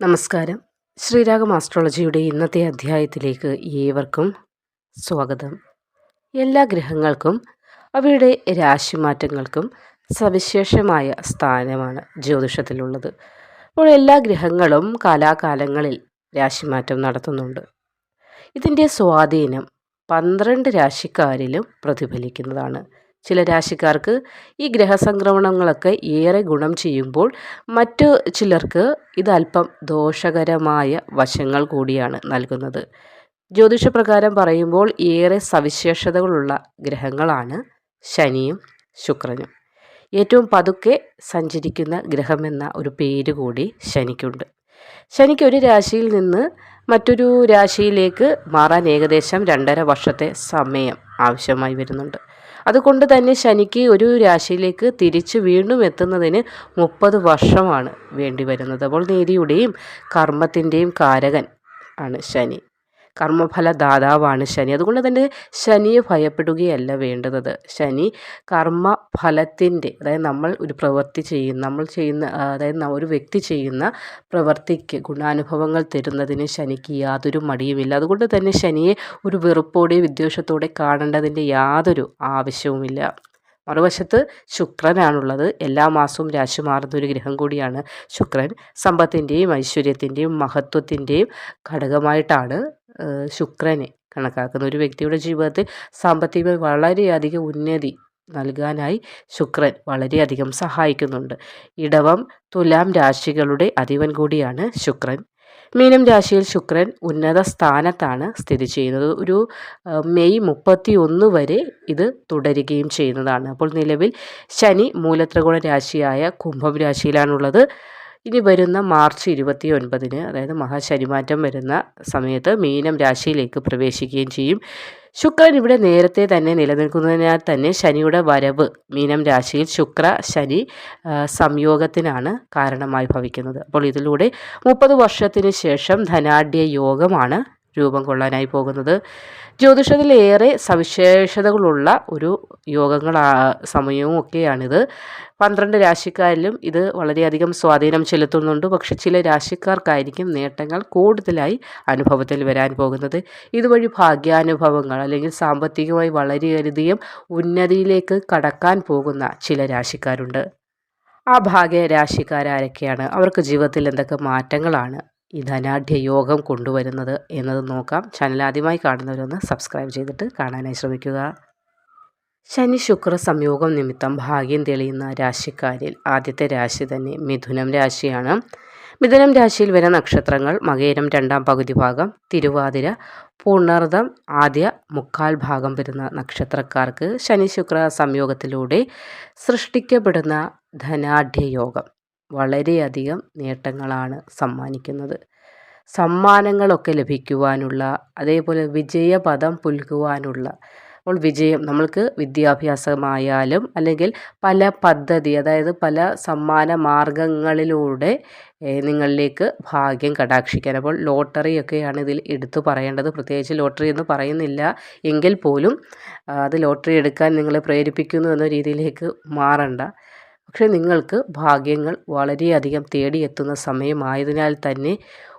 നമസ്കാരം. ശ്രീരാഗം ആസ്ട്രോളജിയുടെ ഇന്നത്തെ അധ്യായത്തിലേക്ക് ഏവർക്കും സ്വാഗതം. എല്ലാ ഗ്രഹങ്ങൾക്കും അവയുടെ രാശിമാറ്റങ്ങൾക്കും സവിശേഷമായ സ്ഥാനമാണ് ജ്യോതിഷത്തിലുള്ളത്. അപ്പോൾ എല്ലാ ഗ്രഹങ്ങളും കാലാകാലങ്ങളിൽ രാശിമാറ്റം നടത്തുന്നുണ്ട്. ഇതിന്റെ സ്വാധീനം പന്ത്രണ്ട് രാശിക്കാരിലും പ്രതിഫലിക്കുന്നതാണ്. ചില രാശിക്കാർക്ക് ഈ ഗ്രഹസംക്രമണങ്ങളൊക്കെ ഏറെ ഗുണം ചെയ്യുമ്പോൾ മറ്റു ചിലർക്ക് ഇതല്പം ദോഷകരമായ വശങ്ങൾ കൂടിയാണ് നൽകുന്നത്. ജ്യോതിഷപ്രകാരം പറയുമ്പോൾ ഏറെ സവിശേഷതകളുള്ള ഗ്രഹങ്ങളാണ് ശനിയും ശുക്രനും. ഏറ്റവും പതുക്കെ സഞ്ചരിക്കുന്ന ഗ്രഹമെന്ന ഒരു പേര് കൂടി ശനിക്കുണ്ട്. ശനിക്ക് ഒരു രാശിയിൽ നിന്ന് മറ്റൊരു രാശിയിലേക്ക് മാറാൻ ഏകദേശം രണ്ടര വർഷത്തെ സമയം ആവശ്യമായി വരുന്നുണ്ട്. അതുകൊണ്ട് തന്നെ ശനിക്ക് ഒരു രാശിയിലേക്ക് തിരിച്ച് വീണ്ടും എത്തുന്നതിന് മുപ്പത് വർഷമാണ് വേണ്ടി വരുന്നത്. അപ്പോൾ നീതിയുടെയും കർമ്മത്തിന്റെയും കാരകൻ ആണ് ശനി. കർമ്മഫലദാതാവാണ് ശനി. അതുകൊണ്ട് തന്നെ ശനിയെ ഭയപ്പെടുകയല്ല വേണ്ടത്. ശനി കർമ്മഫലത്തിന്റെ അതായത് നമ്മൾ ഒരു പ്രവൃത്തി ചെയ്യും നമ്മൾ ചെയ്യുന്ന അതായത് ഒരു വ്യക്തി ചെയ്യുന്ന പ്രവൃത്തിക്ക് ഗുണാനുഭവങ്ങൾ തരുന്നതിന് ശനിക്ക് യാതൊരു മടിയുമില്ല. അതുകൊണ്ട് തന്നെ ശനിയെ ഒരു വെറുപ്പോടെ വിദ്വേഷത്തോടെ കാണേണ്ടതിന്റെ യാതൊരു ആവശ്യവുമില്ല. മറുവശത്ത് ശുക്രനാണുള്ളത്. എല്ലാ മാസവും രാശി മാറുന്ന ഒരു ഗ്രഹം കൂടിയാണ് ശുക്രൻ. സമ്പത്തിന്റെയും ഐശ്വര്യത്തിന്റെയും മഹത്വത്തിന്റെയും ഘടകമായിട്ടാണ് ശുക്രനെ കണക്കാക്കുന്നത് ഒരു വ്യക്തിയുടെ ജീവിതത്തിൽ സാമ്പത്തികമായി വളരെയധികം ഉന്നതി നൽകാനായി ശുക്രൻ വളരെയധികം സഹായിക്കുന്നുണ്ട്. ഇടവം തുലാം രാശികളുടെ അധിപൻ കൂടിയാണ് ശുക്രൻ. മീനം രാശിയിൽ ശുക്രൻ ഉന്നത സ്ഥാനത്താണ് സ്ഥിതി ചെയ്യുന്നത്. ഒരു മെയ് മുപ്പത്തി ഒന്ന് വരെ ഇത് തുടരുകയും ചെയ്യുന്നതാണ്. അപ്പോൾ നിലവിൽ ശനി മൂലത്രകോണ രാശിയായ കുംഭം രാശിയിലാണുള്ളത്. ഇനി വരുന്ന മാർച്ച് ഇരുപത്തി ഒൻപതിന് അതായത് മഹാശനിമാറ്റം വരുന്ന സമയത്ത് മീനം രാശിയിലേക്ക് പ്രവേശിക്കുകയും ചെയ്യും. ശുക്രൻ ഇവിടെ നേരത്തെ തന്നെ നിലനിൽക്കുന്നതിനാൽ തന്നെ ശനിയുടെ വരവ് മീനം രാശിയിൽ ശുക്ര ശനി സംയോഗത്തിനാണ് കാരണമായി ഭവിക്കുന്നത്. അപ്പോൾ ഇതിലൂടെ മുപ്പത് വർഷത്തിന് ശേഷം ധനാഢ്യ യോഗമാണ് രൂപം കൊള്ളാനായി പോകുന്നത്. ജ്യോതിഷത്തിലേറെ സവിശേഷതകളുള്ള ഒരു യോഗങ്ങൾ സമയവും ഒക്കെയാണിത്. പന്ത്രണ്ട് രാശിക്കാരിലും ഇത് വളരെയധികം സ്വാധീനം ചെലുത്തുന്നുണ്ട്. പക്ഷെ ചില രാശിക്കാർക്കായിരിക്കും നേട്ടങ്ങൾ കൂടുതലായി അനുഭവത്തിൽ വരാൻ പോകുന്നത്. ഇതുവഴി ഭാഗ്യാനുഭവങ്ങൾ അല്ലെങ്കിൽ സാമ്പത്തികമായി വളരെയധികം ഉന്നതിയിലേക്ക് കടക്കാൻ പോകുന്ന ചില രാശിക്കാരുണ്ട്. ആ ഭാഗ്യ രാശിക്കാരൊക്കെയാണ് അവർക്ക് ജീവിതത്തിൽ എന്തൊക്കെ മാറ്റങ്ങളാണ്? ഈ ധനാഢ്യ യോഗം കൊണ്ടുവരുന്നത് എന്നത് നോക്കാം. ചാനൽ ആദ്യമായി കാണുന്നവരൊന്ന് സബ്സ്ക്രൈബ് ചെയ്തിട്ട് കാണാനായി ശ്രമിക്കുക. ശനി ശുക്ര സംയോഗം നിമിത്തം ഭാഗ്യം തെളിയുന്ന രാശിക്കാരിൽ ആദ്യത്തെ രാശി തന്നെ മിഥുനം രാശിയാണ്. മിഥുനം രാശിയിൽ വരുന്ന നക്ഷത്രങ്ങൾ മകേരം രണ്ടാം പകുതി ഭാഗം തിരുവാതിര പൂർണർദ്ധം ആദ്യ മുക്കാൽ ഭാഗം വരുന്ന നക്ഷത്രക്കാർക്ക് ശനി ശുക്ര സംയോഗത്തിലൂടെ സൃഷ്ടിക്കപ്പെടുന്ന ധനാഢ്യ യോഗം. വളരെയധികം നേട്ടങ്ങളാണ് സമ്മാനിക്കുന്നത്. സമ്മാനങ്ങളൊക്കെ ലഭിക്കുവാനുള്ള അതേപോലെ വിജയപദം പുൽകുവാനുള്ള അപ്പോൾ വിജയം നമ്മൾക്ക് വിദ്യാഭ്യാസമായാലും അല്ലെങ്കിൽ പല പദ്ധതി അതായത് പല സമ്മാന മാർഗങ്ങളിലൂടെ നിങ്ങളിലേക്ക് ഭാഗ്യം കടാക്ഷിക്കാൻ അപ്പോൾ ലോട്ടറിയൊക്കെയാണ് ഇതിൽ എടുത്തു പറയേണ്ടത്. പ്രത്യേകിച്ച് ലോട്ടറി എന്ന് പറയുന്നില്ല എങ്കിൽ പോലും അത് ലോട്ടറി എടുക്കാൻ നിങ്ങളെ പ്രേരിപ്പിക്കുന്നു എന്ന രീതിയിലേക്ക് മാറണ്ട. പക്ഷേ നിങ്ങൾക്ക് ഭാഗ്യങ്ങൾ വളരെയധികം തേടിയെത്തുന്ന സമയമായതിനാൽ തന്നെ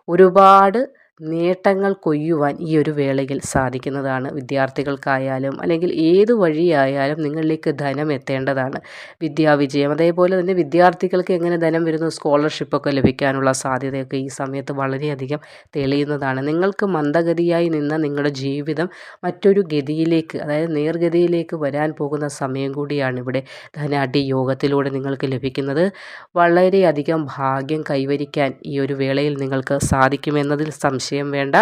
ഒരുപാട് നേട്ടങ്ങൾ കൊയ്യുവാൻ ഈ ഒരു വേളയിൽ സാധിക്കുന്നതാണ്. വിദ്യാർത്ഥികൾക്കായാലും അല്ലെങ്കിൽ ഏത് വഴിയായാലും നിങ്ങളിലേക്ക് ധനം എത്തേണ്ടതാണ്. വിദ്യാവിജയം അതേപോലെ തന്നെ വിദ്യാർത്ഥികൾക്ക് എങ്ങനെ ധനം വരുന്നു സ്കോളർഷിപ്പൊക്കെ ലഭിക്കാനുള്ള സാധ്യതയൊക്കെ ഈ സമയത്ത് വളരെയധികം തെളിയുന്നതാണ്. നിങ്ങൾക്ക് മന്ദഗതിയായി നിന്ന നിങ്ങളുടെ ജീവിതം മറ്റൊരു ഗതിയിലേക്ക് അതായത് നേർഗതിയിലേക്ക് വരാൻ പോകുന്ന സമയം കൂടിയാണ് ഇവിടെ ധനാഢ്യ യോഗത്തിലൂടെ നിങ്ങൾക്ക് ലഭിക്കുന്നത്. വളരെയധികം ഭാഗ്യം കൈവരിക്കാൻ ഈ ഒരു വേളയിൽ നിങ്ങൾക്ക് സാധിക്കുമെന്നതിൽ സംശയം സംശയം വേണ്ട.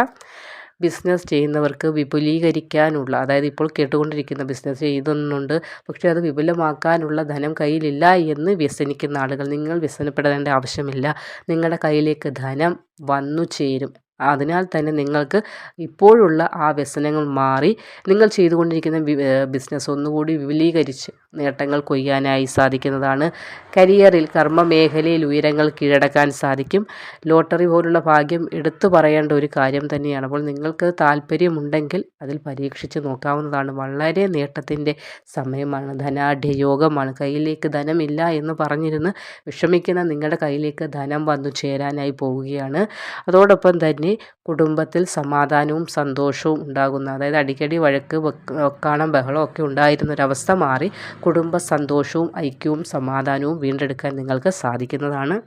ബിസിനസ് ചെയ്യുന്നവർക്ക് വിപുലീകരിക്കാനുള്ള അതായത് ഇപ്പോൾ കേട്ടുകൊണ്ടിരിക്കുന്ന ബിസിനസ് ചെയ്തുന്നുണ്ട് പക്ഷേ അത് വിപുലമാക്കാനുള്ള ധനം കയ്യിലില്ല എന്ന് വ്യസനിക്കുന്ന ആളുകൾ നിങ്ങൾ വ്യസനപ്പെടേണ്ട ആവശ്യമില്ല. നിങ്ങളുടെ കയ്യിലേക്ക് ധനം വന്നു ചേരും. അതിനാൽ തന്നെ നിങ്ങൾക്ക് ഇപ്പോഴുള്ള ആ വ്യസനങ്ങൾ മാറി. നിങ്ങൾ ചെയ്തുകൊണ്ടിരിക്കുന്ന ബിസിനസ് ഒന്നുകൂടി വിപുലീകരിച്ച് നേട്ടങ്ങൾ കൊയ്യാനായി സാധിക്കുന്നതാണ്. കരിയറിൽ കർമ്മ മേഖലയിൽ ഉയരങ്ങൾ കീഴടക്കാൻ സാധിക്കും. ലോട്ടറി പോലുള്ള ഭാഗ്യം എടുത്തു പറയേണ്ട ഒരു കാര്യം തന്നെയാണ്. അപ്പോൾ നിങ്ങൾക്ക് താല്പര്യമുണ്ടെങ്കിൽ അതിൽ പരീക്ഷിച്ച് നോക്കാവുന്നതാണ്. വളരെ നേട്ടത്തിന്റെ സമയമാണ്. ധനാഢ്യ യോഗമാണ്. കയ്യിലേക്ക് ധനമില്ല എന്ന് പറഞ്ഞിരുന്ന് വിഷമിക്കുന്ന നിങ്ങളുടെ കയ്യിലേക്ക് ധനം വന്നു ചേരാനായി പോവുകയാണ്. അതോടൊപ്പം തന്നെ കുടുംബത്തിൽ സമാധാനവും സന്തോഷവും ഉണ്ടാകുന്ന അതായത് അടിക്കടി വഴക്ക് വെക്കാണം ബഹളമൊക്കെ ഉണ്ടായിരുന്നൊരവസ്ഥ മാറി കുടുംബ സന്തോഷവും ഐക്യവും സമാധാനവും വീണ്ടെടുക്കാൻ നിങ്ങൾക്ക് സാധിക്കുന്നതാണ്.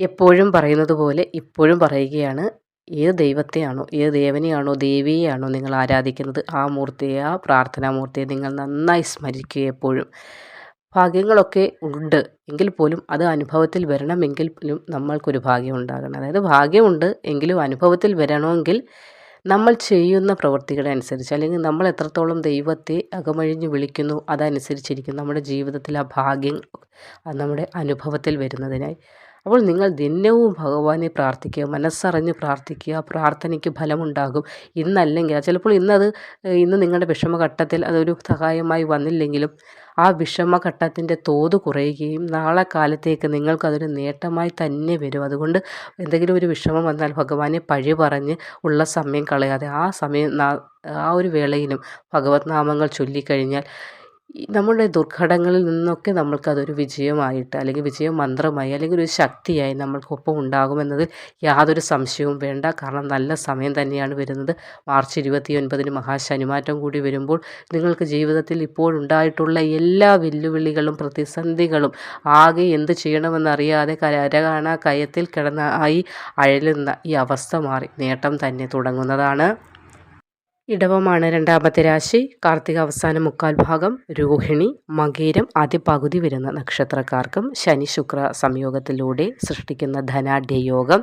എപ്പോഴും പറയുന്നത് പോലെ ഇപ്പോഴും പറയുകയാണ് ഏത് ദൈവത്തെയാണോ ഏത് ദേവനെയാണോ ദേവിയെയാണോ നിങ്ങൾ ആരാധിക്കുന്നത് ആ മൂർത്തിയെ ആ പ്രാർത്ഥനാമൂർത്തിയെ നിങ്ങൾ നന്നായി സ്മരിക്കുക എപ്പോഴും. ഭാഗ്യങ്ങളൊക്കെ ഉണ്ട് എങ്കിൽ പോലും അത് അനുഭവത്തിൽ വരണമെങ്കിൽ പോലും നമ്മൾക്കൊരു ഭാഗ്യം ഉണ്ടാകണം. അതായത് ഭാഗ്യമുണ്ട് എങ്കിലും അനുഭവത്തിൽ വരണമെങ്കിൽ നമ്മൾ ചെയ്യുന്ന പ്രവൃത്തികളെ അനുസരിച്ച് അല്ലെങ്കിൽ നമ്മൾ എത്രത്തോളം ദൈവത്തെ അകമഴിഞ്ഞ് വിളിക്കുന്നു അതനുസരിച്ചിരിക്കും നമ്മുടെ ജീവിതത്തിൽ ആ ഭാഗ്യം നമ്മുടെ അനുഭവത്തിൽ വരുന്നതിനായി. അപ്പോൾ നിങ്ങൾ ദിനവും ഭഗവാനെ പ്രാർത്ഥിക്കുക മനസ്സറിഞ്ഞ് പ്രാർത്ഥിക്കുക പ്രാർത്ഥനയ്ക്ക് ഫലമുണ്ടാകും ഇന്നല്ലെങ്കിൽ. ചിലപ്പോൾ ഇന്നത് ഇന്ന് നിങ്ങളുടെ വിഷമഘട്ടത്തിൽ അതൊരു സഹായമായി വന്നില്ലെങ്കിലും ആ വിഷമഘട്ടത്തിന്റെ തോത് കുറയുകയും നാളെ കാലത്തേക്ക് നിങ്ങൾക്കതൊരു നേട്ടമായി തന്നെ വരും. അതുകൊണ്ട് എന്തെങ്കിലും ഒരു വിഷമം വന്നാൽ ഭഗവാനെ പഴി പറഞ്ഞ് ഉള്ള സമയം കളയാതെ ആ സമയം ആ ഒരു വേളയിലും ഭഗവത് നാമങ്ങൾ ചൊല്ലിക്കഴിഞ്ഞാൽ നമ്മുടെ ദുർഘടങ്ങളിൽ നിന്നൊക്കെ നമ്മൾക്കതൊരു വിജയമായിട്ട് അല്ലെങ്കിൽ വിജയ മന്ത്രമായി അല്ലെങ്കിൽ ഒരു ശക്തിയായി നമ്മൾക്കൊപ്പം ഉണ്ടാകുമെന്നതിൽ യാതൊരു സംശയവും വേണ്ട. കാരണം നല്ല സമയം തന്നെയാണ് വരുന്നത്. മാർച്ച് ഇരുപത്തി ഒൻപതിന് മഹാശനിമാറ്റം കൂടി വരുമ്പോൾ നിങ്ങൾക്ക് ജീവിതത്തിൽ ഇപ്പോഴുണ്ടായിട്ടുള്ള എല്ലാ വെല്ലുവിളികളും പ്രതിസന്ധികളും ആകെ എന്ത് ചെയ്യണമെന്നറിയാതെ കരകാണ കയത്തിൽ കിടന്ന ആയി അഴലുന്ന ഈ അവസ്ഥ മാറി. നേട്ടം തന്നെ തുടങ്ങുന്നതാണ്. ഇടവമാണ് രണ്ടാമത്തെ രാശി. കാർത്തിക അവസാന മുക്കാൽ ഭാഗം. രോഹിണി മകീരം ആദ്യ പകുതി വരുന്ന നക്ഷത്രക്കാർക്കും ശനി ശുക്ര സംയോഗത്തിലൂടെ സൃഷ്ടിക്കുന്ന ധനാഢ്യയോഗം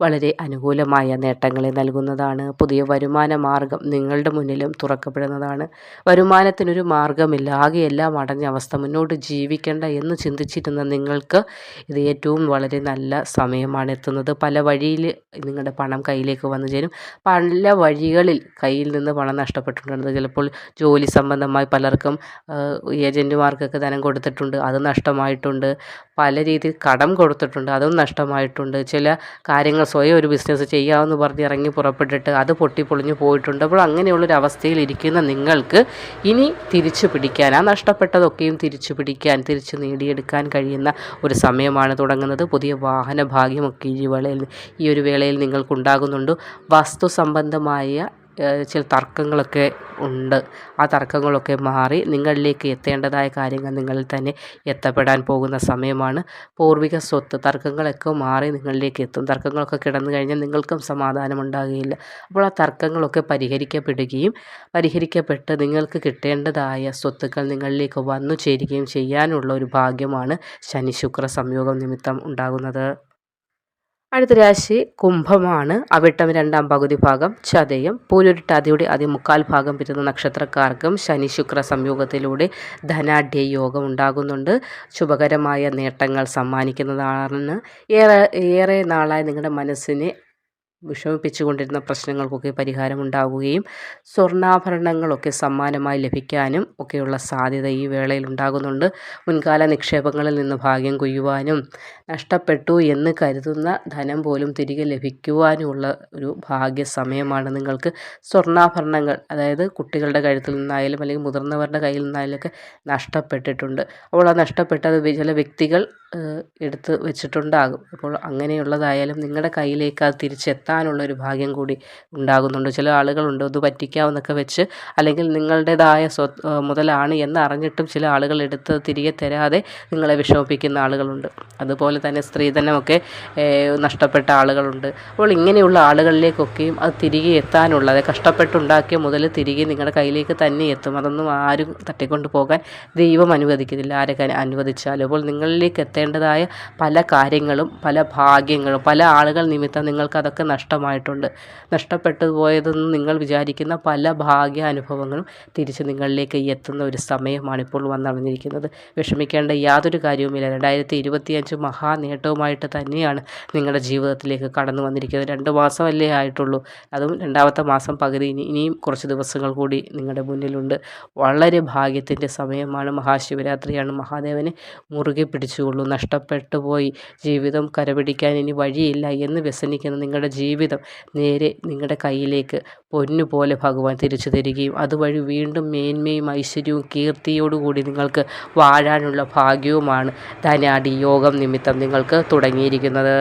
വളരെ അനുകൂലമായ നേട്ടങ്ങളെ നൽകുന്നതാണ്. പുതിയ വരുമാന മാർഗം നിങ്ങളുടെ മുന്നിലും തുറക്കപ്പെടുന്നതാണ്. വരുമാനത്തിനൊരു മാർഗമില്ല. ആകെ എല്ലാം അടഞ്ഞ അവസ്ഥ മുന്നോട്ട് ജീവിക്കേണ്ട എന്ന് ചിന്തിച്ചിരുന്ന നിങ്ങൾക്ക് ഇത് ഏറ്റവും വളരെ നല്ല സമയമാണ് എത്തുന്നത്. പല വഴിയിൽ നിങ്ങളുടെ പണം കയ്യിലേക്ക് വന്നു ചേരും. പല വഴികളിൽ കയ്യിൽ നിന്ന് പണം നഷ്ടപ്പെട്ടിട്ടുണ്ട്. ചിലപ്പോൾ ജോലി സംബന്ധമായി പലർക്കും ഏജന്റുമാർക്കൊക്കെ ധനം കൊടുത്തിട്ടുണ്ട്. അത് നഷ്ടമായിട്ടുണ്ട്. പല രീതിയിൽ കടം കൊടുത്തിട്ടുണ്ട്. അതും നഷ്ടമായിട്ടുണ്ട്. ചില കാര്യങ്ങൾ സ്വയം ഒരു ബിസിനസ് ചെയ്യാമെന്ന് പറഞ്ഞ് ഇറങ്ങി പുറപ്പെട്ടിട്ട് അത് പൊട്ടിപ്പൊളിഞ്ഞു പോയിട്ടുണ്ട്. അപ്പോൾ അങ്ങനെയുള്ളൊരു അവസ്ഥയിൽ ഇരിക്കുന്ന നിങ്ങൾക്ക് ഇനി തിരിച്ചു പിടിക്കാൻ ആ നഷ്ടപ്പെട്ടതൊക്കെയും തിരിച്ചു പിടിക്കാൻ തിരിച്ചു നേടിയെടുക്കാൻ കഴിയുന്ന ഒരു സമയമാണ് തുടങ്ങുന്നത്. പുതിയ വാഹന ഭാഗ്യമൊക്കെ ഈ വേളയിൽ ഈ ഒരു വേളയിൽ നിങ്ങൾക്കുണ്ടാകുന്നുണ്ട്. വസ്തു സംബന്ധമായ ചില തർക്കങ്ങളൊക്കെ ഉണ്ട്. ആ തർക്കങ്ങളൊക്കെ മാറി നിങ്ങളിലേക്ക് എത്തേണ്ടതായ കാര്യങ്ങൾ നിങ്ങളിൽ തന്നെ എത്തപ്പെടാൻ പോകുന്ന സമയമാണ്. പൂർവിക സ്വത്ത് തർക്കങ്ങളൊക്കെ മാറി നിങ്ങളിലേക്ക് എത്തും. തർക്കങ്ങളൊക്കെ കിടന്നു കഴിഞ്ഞാൽ നിങ്ങൾക്കും സമാധാനം ഉണ്ടാകുകയില്ല അപ്പോൾ ആ തർക്കങ്ങളൊക്കെ പരിഹരിക്കപ്പെടുകയും പരിഹരിക്കപ്പെട്ട് നിങ്ങൾക്ക് കിട്ടേണ്ടതായ സ്വത്തുക്കൾ നിങ്ങളിലേക്ക് വന്നു ചേരുകയും ചെയ്യാനുള്ള ഒരു ഭാഗ്യമാണ് ശനി ശുക്ര സംയോഗം നിമിത്തം ഉണ്ടാകുന്നത്. അടുത്ത രാശി കുംഭമാണ്. അവിട്ടം രണ്ടാം പകുതി ഭാഗം ചതയം. പൂലുരുട്ടാതിയുടെ അതിമുക്കാൽ ഭാഗം വരുന്ന നക്ഷത്രക്കാർക്കും ശനി ശുക്ര സംയോഗത്തിലൂടെ ധനാഢ്യ യോഗം ഉണ്ടാകുന്നുണ്ട്. ശുഭകരമായ നേട്ടങ്ങൾ സമ്മാനിക്കുന്നതാണ് ഏറെ ഏറെ നാളായി നിങ്ങളുടെ മനസ്സിനെ വിഷമിപ്പിച്ചുകൊണ്ടിരുന്ന പ്രശ്നങ്ങൾക്കൊക്കെ പരിഹാരമുണ്ടാവുകയും സ്വർണാഭരണങ്ങളൊക്കെ സമ്മാനമായി ലഭിക്കാനും ഒക്കെയുള്ള സാധ്യത ഈ വേളയിൽ ഉണ്ടാകുന്നുണ്ട്. മുൻകാല നിക്ഷേപങ്ങളിൽ നിന്ന് ഭാഗ്യം കൊയ്യുവാനും നഷ്ടപ്പെട്ടു എന്ന് കരുതുന്ന ധനം പോലും തിരികെ ലഭിക്കുവാനുമുള്ള ഒരു ഭാഗ്യ സമയമാണ് നിങ്ങൾക്ക് സ്വർണാഭരണങ്ങൾ. അതായത് കുട്ടികളുടെ കഴുത്തിൽ നിന്നായാലും അല്ലെങ്കിൽ മുതിർന്നവരുടെ കയ്യിൽ നിന്നായാലും ഒക്കെ നഷ്ടപ്പെട്ടിട്ടുണ്ട്. അപ്പോൾ ആ നഷ്ടപ്പെട്ടത് ചില വ്യക്തികൾ എടുത്ത് വെച്ചിട്ടുണ്ടാകും. അപ്പോൾ അങ്ങനെയുള്ളതായാലും നിങ്ങളുടെ കയ്യിലേക്ക് അത് ഒരു ഭാഗ്യം കൂടി ഉണ്ടാകുന്നുണ്ട്. ചില ആളുകളുണ്ട് അത് പറ്റിക്കാമെന്നൊക്കെ വെച്ച് അല്ലെങ്കിൽ നിങ്ങളുടേതായ സ്വ മുതലാണ് എന്ന് അറിഞ്ഞിട്ടും ചില ആളുകൾ എടുത്ത് തിരികെ തരാതെ നിങ്ങളെ വിഷമിപ്പിക്കുന്ന ആളുകളുണ്ട്. അതുപോലെ തന്നെ സ്ത്രീധനമൊക്കെ നഷ്ടപ്പെട്ട ആളുകളുണ്ട്. അപ്പോൾ ഇങ്ങനെയുള്ള ആളുകളിലേക്കൊക്കെയും അത് തിരികെ എത്താനുള്ള അതായത് കഷ്ടപ്പെട്ടുണ്ടാക്കിയ മുതൽ തിരികെ നിങ്ങളുടെ കയ്യിലേക്ക് തന്നെ എത്തും. അതൊന്നും ആരും തട്ടിക്കൊണ്ട് പോകാൻ ദൈവം അനുവദിക്കുന്നില്ല. ആരൊക്കെ അനുവദിച്ചാലും. അപ്പോൾ നിങ്ങളിലേക്ക് എത്തേണ്ടതായ പല കാര്യങ്ങളും പല ഭാഗ്യങ്ങളും പല ആളുകൾ നിമിത്തം നിങ്ങൾക്കതൊക്കെ നഷ്ടമായിട്ടുണ്ട്. നഷ്ടപ്പെട്ടു പോയതെന്ന് നിങ്ങൾ വിചാരിക്കുന്ന പല ഭാഗ്യ അനുഭവങ്ങളും തിരിച്ച് നിങ്ങളിലേക്ക് എത്തുന്ന ഒരു സമയമാണ് ഇപ്പോൾ വന്നടഞ്ഞിരിക്കുന്നത്. വിഷമിക്കേണ്ട യാതൊരു കാര്യവുമില്ല. രണ്ടായിരത്തി ഇരുപത്തിയഞ്ച് മഹാ നേട്ടവുമായിട്ട് തന്നെയാണ് നിങ്ങളുടെ ജീവിതത്തിലേക്ക് കടന്നു വന്നിരിക്കുന്നത്. രണ്ട് മാസമല്ലേ ആയിട്ടുള്ളൂ. അതും രണ്ടാമത്തെ മാസം പകുതി ഇനി ഇനിയും കുറച്ച് ദിവസങ്ങൾ കൂടി നിങ്ങളുടെ മുന്നിലുണ്ട്. വളരെ ഭാഗ്യത്തിന്റെ സമയമാണ്. മഹാശിവരാത്രിയാണ്. മഹാദേവനെ മുറുകെ പിടിച്ചുകൊള്ളൂ. നഷ്ടപ്പെട്ടു പോയി ജീവിതം കരപിടിക്കാൻ ഇനി വഴിയില്ല എന്ന് വ്യസനിക്കുന്ന നിങ്ങളുടെ ജീവിതം നേരെ നിങ്ങളുടെ കയ്യിലേക്ക് പൊന്നുപോലെ ഭഗവാൻ തിരിച്ചു തരികയും അതുവഴി വീണ്ടും മേന്മയും ഐശ്വര്യവും കീർത്തിയോടുകൂടി നിങ്ങൾക്ക് വാഴാനുള്ള ഭാഗ്യവുമാണ് ധനാടി യോഗം നിമിത്തം നിങ്ങൾക്ക് തുടങ്ങിയിരിക്കുന്നത്.